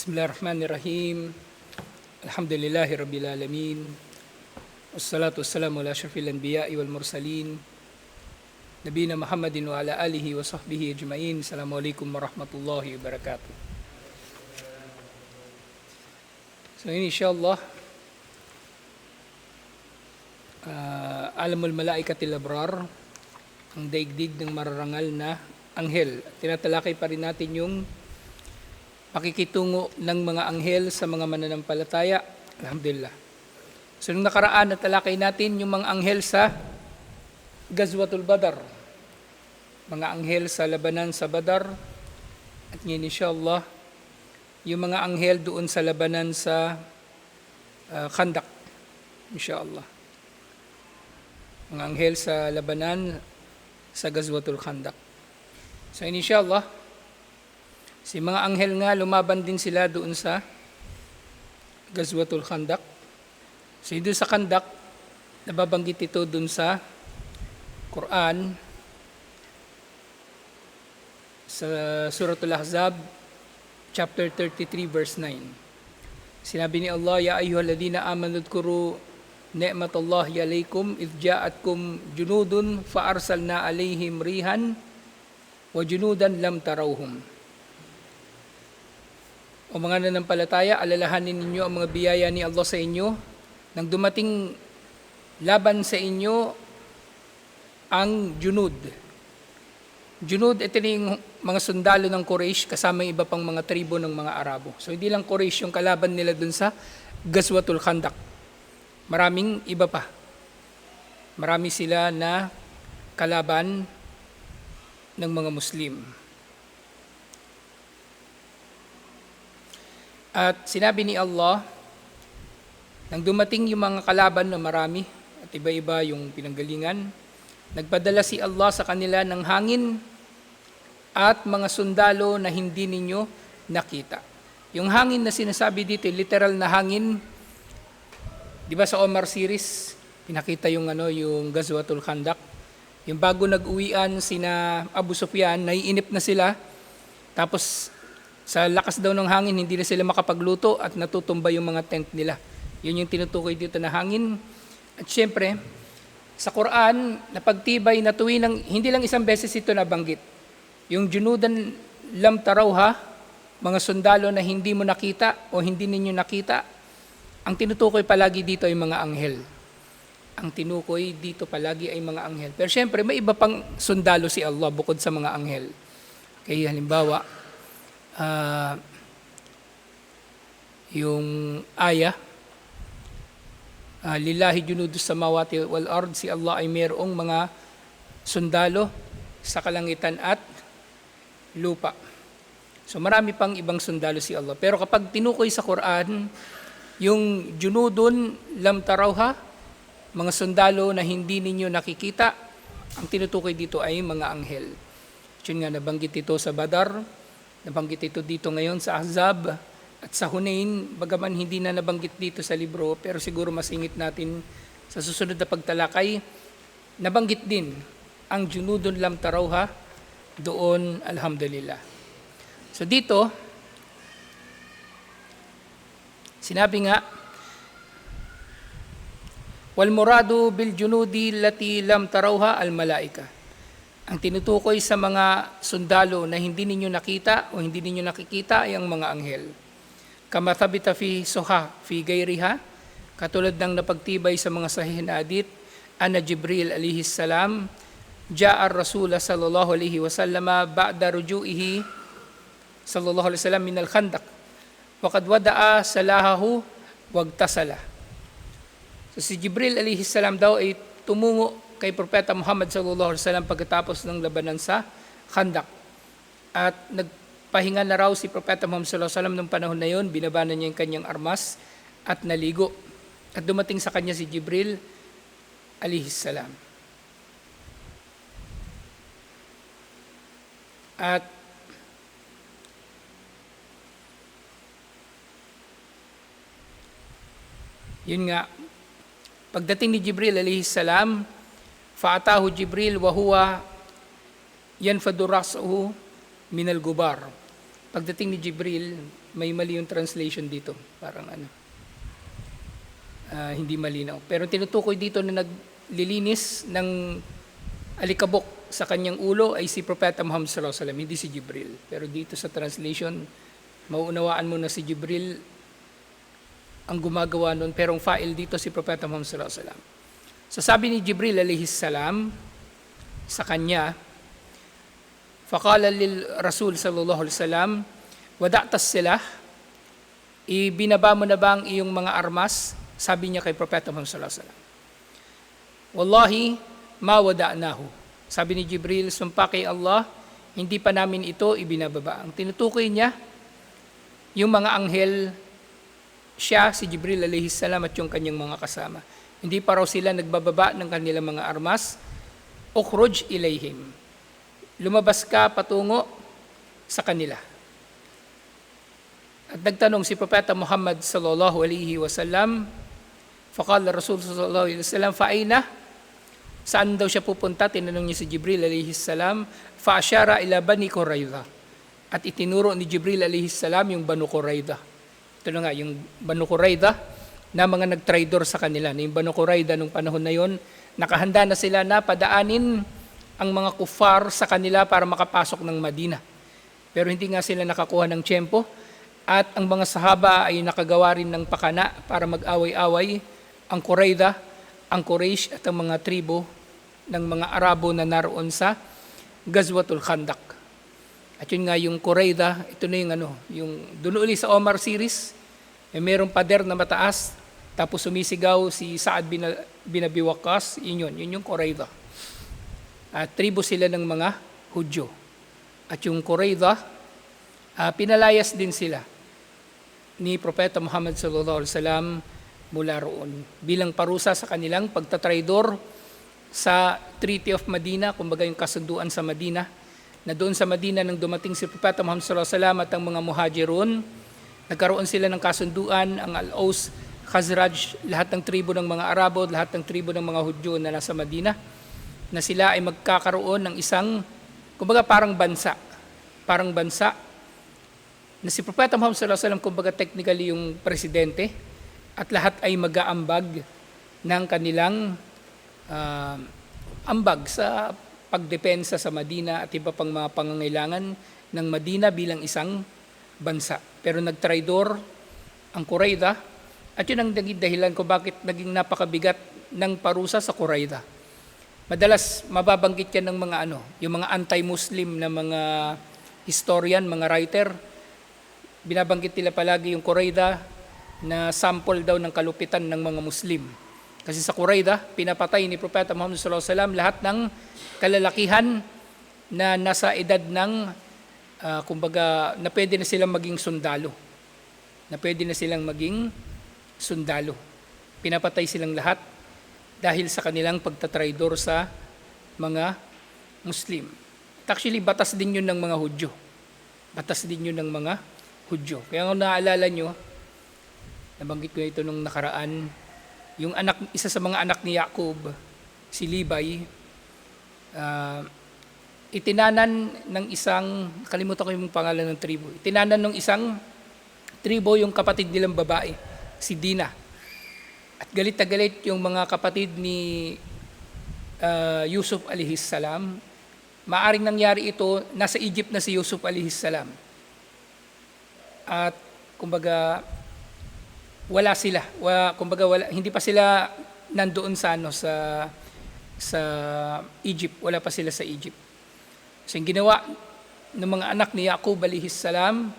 Bismillahirrahmanirrahim. Alhamdulillahi Rabbil Alamin. Wassalatu wassalamu ala syafil anbiya'i wal mursalin. Nabina Muhammadin wa ala alihi wa sahbihi ajma'in. Assalamualaikum warahmatullahi wabarakatuh. So inshallah, uh, alamul malaikatil abrar, ang daigdig ng mararangal na anghel. Tinatalakay pa rin natin yung pakikitungo ng mga anghel sa mga mananampalataya. Alhamdulillah. So nung nakaraan, natalakay natin yung mga anghel sa Gazwatul Badar. Mga anghel sa labanan sa Badar. At ngayon inshallah, yung mga anghel doon sa labanan sa uh, Khandak. Inshallah. Mga anghel sa labanan sa Gazwatul Khandak. So inshallah, Si mga anghel nga, lumaban din sila doon sa Gazwatul Khandak. So doon sa Khandak, nababanggit ito doon sa Quran, sa Suratul Ahzab, chapter 33, verse 9. Sinabi ni Allah, Ya ayyuhalladhina amanu dhkuru ni'matallahi alaykum idh ja'atkum junudun fa arsalna alayhim rihan wa junudan lam tarawhum. O mga nanampalataya, alalahanin ninyo ang mga biyaya ni Allah sa inyo. Nang dumating laban sa inyo ang junud. Junud, ito na yung mga sundalo ng Quraysh kasama yung iba pang mga tribo ng mga Arabo. So hindi lang Quraysh yung kalaban nila dun sa Gazwatul Khandak. Maraming iba pa. Marami sila na kalaban ng mga Muslim. At sinabi ni Allah, nang dumating yung mga kalaban na marami at iba-iba yung pinanggalingan, nagpadala si Allah sa kanila ng hangin at mga sundalo na hindi ninyo nakita. Yung hangin na sinasabi dito, literal na hangin, di ba sa Omar series, pinakita yung ano yung Gazwatul Khandak. Yung bago nag-uwian sina Abu Sufyan, naiinip na sila. Tapos sa lakas daw ng hangin, hindi na sila makapagluto at natutumba yung mga tent nila. Yun yung tinutukoy dito na hangin. At syempre, sa Quran, napagtibay na tuwi ng, hindi lang isang beses ito nabanggit. Yung junudan lam tarawha, mga sundalo na hindi mo nakita o hindi ninyo nakita, ang tinutukoy palagi dito ay mga anghel. Ang tinukoy dito palagi ay mga anghel. Pero syempre, may iba pang sundalo si Allah bukod sa mga anghel. Kaya halimbawa, uh, yung aya, uh, lillahi junudus samawati wal ard, si Allah ay mayroong mga sundalo sa kalangitan at lupa. So marami pang ibang sundalo si Allah. Pero kapag tinukoy sa Quran, yung junudun lam tarawha, mga sundalo na hindi ninyo nakikita, ang tinutukoy dito ay mga anghel. Yun nga nabanggit ito sa Badar, Nabanggit ito dito ngayon sa Ahzab at sa Hunain, bagaman hindi na nabanggit dito sa libro, pero siguro masingit natin sa susunod na pagtalakay, nabanggit din ang junudun lam tarawha doon, alhamdulillah. So dito, sinabi nga, wal muradu bil junudi lati lam tarawha al malaika ang tinutukoy sa mga sundalo na hindi ninyo nakita o hindi ninyo nakikita ay ang mga anghel. Kamathabita fi soha fi gayriha, katulad ng napagtibay sa mga sahih na hadith, ana Jibril alaihi salam, ja'a ar-rasul sallallahu alaihi wasallam ba'da ruju'ihi sallallahu alaihi wasallam min al-khandaq wa qad wada'a salahahu wagtasala. So si Jibril alaihi salam daw ay tumungo kay Propeta Muhammad sallallahu alaihi wasallam pagkatapos ng labanan sa Khandak. At nagpahinga na raw si Propeta Muhammad sallallahu alaihi wasallam nung panahon na yon, binabanan niya yung kanyang armas at naligo. At dumating sa kanya si Jibril alaihi salam. At yun nga, pagdating ni Jibril alaihi salam, Jibril wa huwa yanfadu ra'sahu min al-gubar. Pagdating ni Jibril, may mali yung translation dito. Parang ano, ah, hindi malinaw. Pero tinutukoy dito na naglilinis ng alikabok sa kanyang ulo ay si Propeta Muhammad sallallahu alaihi wasallam, hindi si Jibril. Pero dito sa translation, mauunawaan mo na si Jibril ang gumagawa nun, pero ang file dito si Propeta Muhammad sallallahu alaihi wasallam. So sabi ni Jibril alaihi salam sa kanya, Faqala lil Rasul sallallahu alaihi wasallam, wada'tas sila, ibinaba mo na ba ang iyong mga armas? Sabi niya kay Propeta Muhammad sallallahu alaihi wasallam. Wallahi, ma wada'nahu. Sabi ni Jibril, sumpa kay Allah, hindi pa namin ito ibinababa. Ang tinutukoy niya, yung mga anghel, siya, si Jibril alayhi salam at yung kanyang mga kasama. Hindi pa raw sila nagbababa ng kanilang mga armas. Ukhruj ilayhim. Lumabas ka patungo sa kanila. At nagtanong si Propeta Muhammad sallallahu alaihi wasallam, faqala Rasul sallallahu alaihi wasallam, fa'ina? Saan daw siya pupunta? Tinanong niya si Jibril alaihi salam, fa'asyara ila Bani Qurayza. At itinuro ni Jibril alaihi salam yung Banu Qurayza. Ito na nga, yung Banu Qurayza na mga nagtraidor sa kanila. Na yung Banu Qurayza nung panahon na yon, nakahanda na sila na padaanin ang mga kufar sa kanila para makapasok ng Madina. Pero hindi nga sila nakakuha ng tiyempo at ang mga sahaba ay nakagawa rin ng pakana para mag-away-away ang Qurayza, ang Quraysh at ang mga tribo ng mga Arabo na naroon sa Gazwatul Khandak. At yun nga yung Qurayza, ito na yung ano, yung doon uli sa Omar series, may merong pader na mataas, tapos sumisigaw si Saad bin, bin Abi Waqqas, yun yun, yun yung Qurayza. At tribo sila ng mga Hudyo. At yung Qurayza, ah, pinalayas din sila ni Propeta Muhammad sallallahu alaihi wasallam mula roon bilang parusa sa kanilang pagtatraidor sa Treaty of Medina, kumbaga yung kasunduan sa Medina, na doon sa Medina nang dumating si Propeta Muhammad sallallahu alaihi wasallam at ang mga muhajirun, nagkaroon sila ng kasunduan, ang Al-Aus, Khazraj, lahat ng tribo ng mga Arabo, lahat ng tribo ng mga Hudyo na nasa Medina, na sila ay magkakaroon ng isang, kumbaga parang bansa, parang bansa, na si Propeta Muhammad sallallahu alaihi wasallam kumbaga technically yung presidente at lahat ay mag-aambag ng kanilang ah, ambag sa pagdepensa sa Madina at iba pang mga pangangailangan ng Madina bilang isang bansa. Pero nagtraidor ang Qurayza at yun ang naging dahilan ko bakit naging napakabigat ng parusa sa Qurayza. Madalas mababanggit yan ng mga ano, yung mga anti-Muslim na mga historian, mga writer, binabanggit nila palagi yung Qurayda na sample daw ng kalupitan ng mga Muslim. Kasi sa Qurayda, pinapatay ni Propeta Muhammad wasallam lahat ng kalalakihan na nasa edad ng ah, kumbaga na pwede na silang maging sundalo. Na pwede na silang maging sundalo. Pinapatay silang lahat dahil sa kanilang pagtatraidor sa mga Muslim. At actually, batas din yun ng mga Hudyo. Batas din yun ng mga Hudyo. Kaya kung naaalala nyo, nabanggit ko ito nung nakaraan, yung anak, isa sa mga anak ni Jacob, si Libay, ah, itinanan ng isang, kalimutan ko yung pangalan ng tribo, itinanan ng isang tribo yung kapatid nilang babae, si Dina. At galit na galit yung mga kapatid ni ah, Yusuf alihis salam. Maaring nangyari ito, nasa Egypt na si Yusuf alihis salam. At kumbaga wala sila. Wa, kumbaga wala, hindi pa sila nandoon sa ano sa sa Egypt. Wala pa sila sa Egypt. Yung ginawa ng mga anak ni Yaqub alihis salam,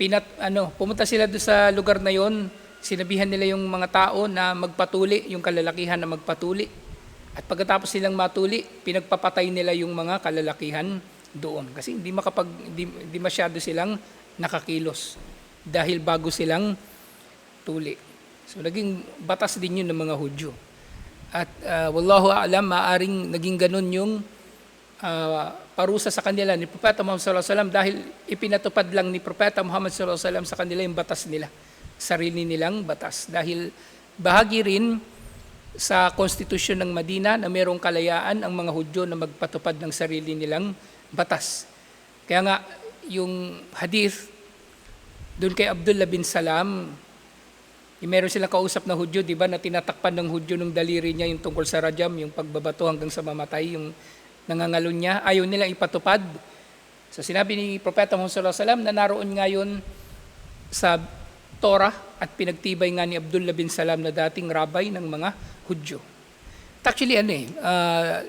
pinat ano, pumunta sila doon sa lugar na yon, sinabihan nila yung mga tao na magpatuli, yung kalalakihan na magpatuli. At pagkatapos silang matuli, pinagpapatay nila yung mga kalalakihan doon. Kasi hindi makapag hindi, hindi masyado silang nakakilos dahil bago silang tuli. So naging batas din yun ng mga Hudyo. At ah, wallahu a'lam, maaring naging ganun yung ah, parusa sa kanila ni Propeta Muhammad sallallahu alaihi wasallam dahil ipinatupad lang ni Propeta Muhammad sallallahu alaihi wasallam sa kanila yung batas nila, sarili nilang batas. Dahil bahagi rin sa konstitusyon ng Madina na mayroong kalayaan ang mga Hudyo na magpatupad ng sarili nilang batas. Kaya nga, yung hadith doon kay Abdullah bin Salam, yung meron silang kausap na Hudyo, di ba, na tinatakpan ng Hudyo ng daliri niya yung tungkol sa rajam, yung pagbabato hanggang sa mamatay, yung nangangalon niya, ayaw nilang ipatupad. So sinabi ni Propeta Muhammad wasallam na naroon ngayon sa Torah at pinagtibay nga ni Abdullah bin Salam na dating rabay ng mga Hudyo. Actually, ano eh, ah,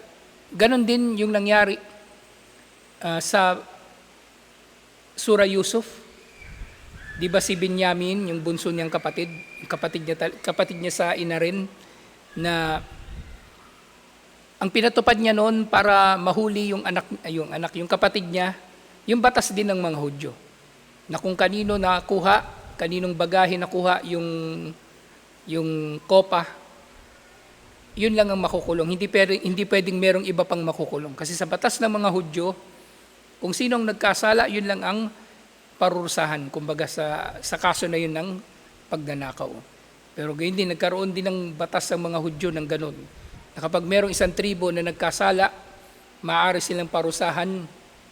ganon din yung nangyari ah, sa Surah Yusuf. Di ba si Binyamin, yung bunso niyang kapatid, kapatid niya, kapatid niya sa ina rin, na ang pinatupad niya noon para mahuli yung anak, yung anak, yung kapatid niya, yung batas din ng mga Hudyo. Na kung kanino nakuha, kaninong bagahe nakuha yung yung kopa, yun lang ang makukulong. Hindi pwedeng, hindi pwedeng merong iba pang makukulong. Kasi sa batas ng mga Hudyo, kung sinong nagkasala, yun lang ang parurusahan, kumbaga sa, sa kaso na yun ng pagnanakaw. Pero gayon din, nagkaroon din ng batas ng mga Hudyo ng ganun. Na kapag merong isang tribo na nagkasala, maaari silang parusahan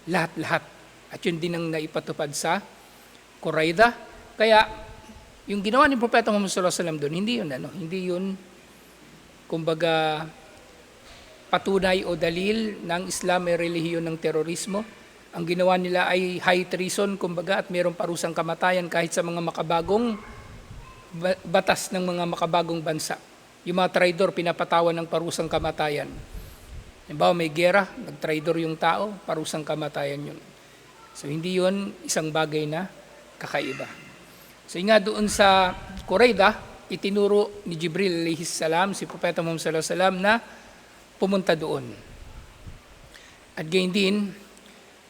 lahat-lahat. At yun din ang naipatupad sa Qurayda. Kaya, yung ginawa ni Propeta Muhammad sallallahu alaihi wasallam doon, hindi yun ano, hindi yun kumbaga patunay o dalil ng Islam ay relihiyon ng terorismo. Ang ginawa nila ay high treason, kumbaga, at mayroong parusang kamatayan kahit sa mga makabagong ba- batas ng mga makabagong bansa. Yung mga traidor, pinapatawan ng parusang kamatayan. Halimbawa, may gera, nag-traidor yung tao, parusang kamatayan yun. So, hindi yun isang bagay na kakaiba. So, nga doon sa Qurayda, itinuro ni Jibril alayhi salam, si Propeta Muhammad sallallahu alaihi wasallam na pumunta doon. At gayon din,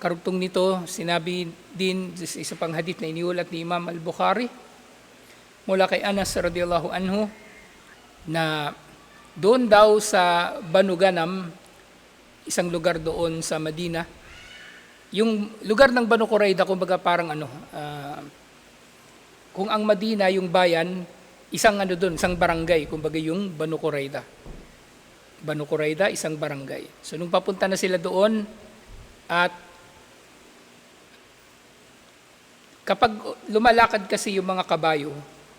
karugtong nito, sinabi din sa isa pang hadith na iniulat ni Imam al-Bukhari mula kay Anas radhiyallahu anhu na doon daw sa Banu Ganam, isang lugar doon sa Madina, yung lugar ng Banu Qurayda, kumbaga parang ano, ah, kung ang Madina, yung bayan, isang ano doon, isang barangay, kumbaga yung Banu Qurayda. Banu Qurayda, isang barangay. So nung papunta na sila doon at kapag lumalakad kasi yung mga kabayo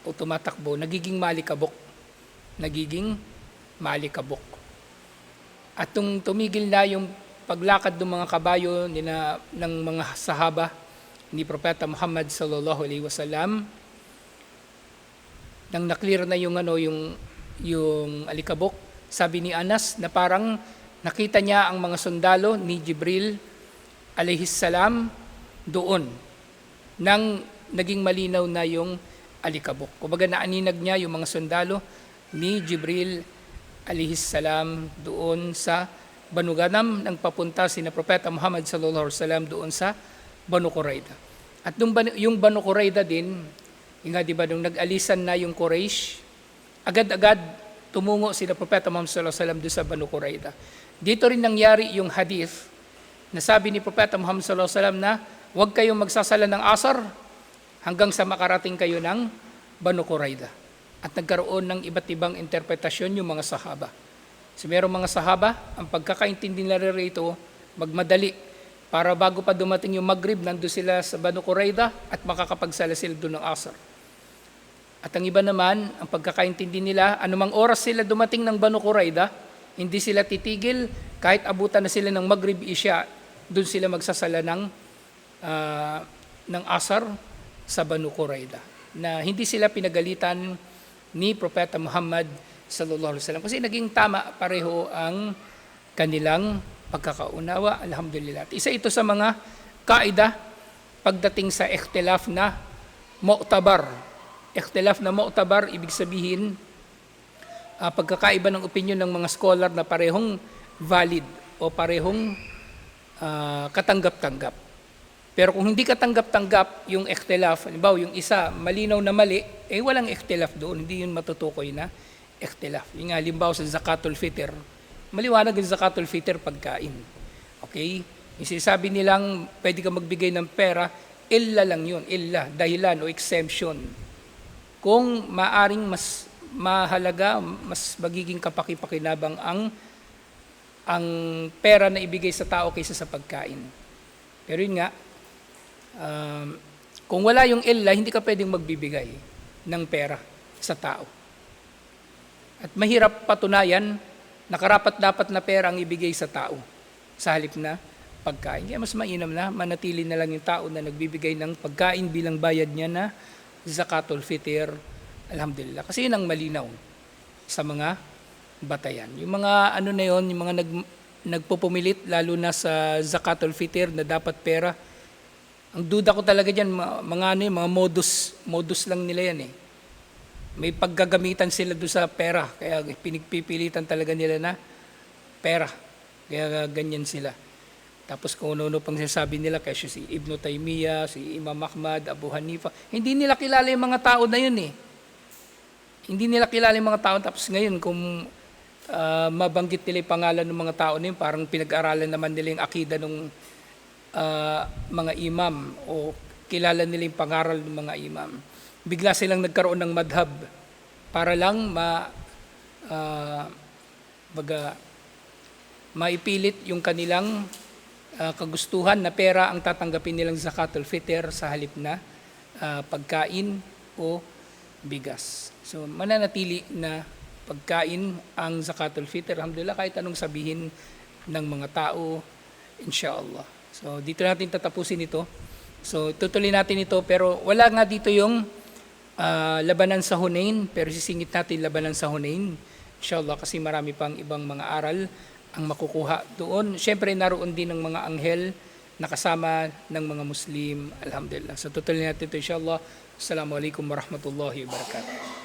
o tumatakbo, nagiging malikabok. Nagiging malikabok. At tung tumigil na yung paglakad ng mga kabayo nina, ng mga sahaba ni Propeta Muhammad sallallahu alaihi wasallam nang naklear na yung ano yung yung alikabok sabi ni Anas na parang nakita niya ang mga sundalo ni Jibril alayhis salam doon nang naging malinaw na yung alikabok. Kumbaga naaninag niya yung mga sundalo ni Jibril alayhis salam doon sa Banu Ganam nang papunta si na Propeta Muhammad sallallahu alaihi wasallam doon sa Banu Qurayda. At nung, yung Banu Qurayda din, yung nga di ba nung nag-alisan na yung Quraysh, agad-agad tumungo sila Propeta Muhammad sallallahu alaihi wasallam doon sa Banu Qurayda. Dito rin nangyari yung hadith na sabi ni Propeta Muhammad sallallahu alaihi wasallam na huwag kayong magsasala ng asar hanggang sa makarating kayo ng Banu Qurayda. At nagkaroon ng iba't ibang interpretasyon yung mga sahaba. So merong mga sahaba, ang pagkakaintindi nila rito, magmadali. Para bago pa dumating yung Maghrib, nando sila sa Banu Qurayda at makakapagsala sila doon ng asar. At ang iba naman, ang pagkakaintindi nila, anumang oras sila dumating ng Banu Qurayda, hindi sila titigil, kahit abutan na sila ng Maghrib Isya, doon sila magsasala ng, ah, ng asar sa Banu Qurayda. Na hindi sila pinagalitan ni Propeta Muhammad sallallahu alaihi wasallam. Kasi naging tama pareho ang kanilang pagkakaunawa alhamdulillah. At isa ito sa mga kaida pagdating sa ikhtilaf na mu'tabar. Ikhtilaf na mu'tabar ibig sabihin ah, pagkakaiba ng opinion ng mga scholar na parehong valid o parehong ah, katanggap-tanggap pero kung hindi katanggap-tanggap yung ikhtilaf, halimbawa yung isa malinaw na mali, eh walang ikhtilaf doon, hindi yun matutukoy na ikhtilaf. Yung nga, halimbawa sa zakatul fitr, maliwanag yung zakatul fitr pagkain. Okay? Yung sinasabi nilang pwede ka magbigay ng pera, illa lang yun, illa, dahilan o exemption. Kung maaring mas mahalaga, mas magiging kapakipakinabang ang ang pera na ibigay sa tao kaysa sa pagkain. Pero yun nga, um, Kung wala yung illa, hindi ka pwedeng magbibigay ng pera sa tao. At mahirap patunayan na karapat dapat na pera ang ibigay sa tao sa halip na pagkain. Kaya mas mainam na manatili na lang yung tao na nagbibigay ng pagkain bilang bayad niya na zakatul fitr. Alhamdulillah. Kasi yun ang malinaw sa mga batayan. Yung mga ano na yon, yung mga nag, nagpupumilit lalo na sa zakatul fitr na dapat pera. Ang duda ko talaga diyan mga, ano yun, mga modus modus lang nila yan eh. May paggagamitan sila doon sa pera kaya pinigpipilitan talaga nila na pera. Kaya ganyan sila. Tapos kung ano-ano pang sinasabi nila, kasi si Ibn Taymiyyah, si Imam Ahmad, Abu Hanifa, hindi nila kilala yung mga tao na yun eh. Hindi nila kilala yung mga tao. Tapos ngayon, kung ah, mabanggit nila yung pangalan ng mga tao na yun, parang pinag-aralan naman nila yung akida ng ah, mga imam o kilala nila yung pangaral ng mga imam. Bigla silang nagkaroon ng madhab para lang ma ah, baga, maipilit yung kanilang ah, kagustuhan na pera ang tatanggapin nilang zakatul fitr sa halip na ah, pagkain o bigas. So mananatili na pagkain ang zakatul fitr. Alhamdulillah kahit anong sabihin ng mga tao, inshallah. So dito natin tatapusin ito. So tutuloy natin ito pero wala nga dito yung ah, labanan sa Hunain pero sisingit natin labanan sa Hunain. Inshallah kasi marami pang ibang mga aral ang makukuha doon. Siyempre naroon din ng mga anghel na kasama ng mga Muslim. Alhamdulillah. So tutuloy natin ito inshallah. Assalamualaikum warahmatullahi wabarakatuh.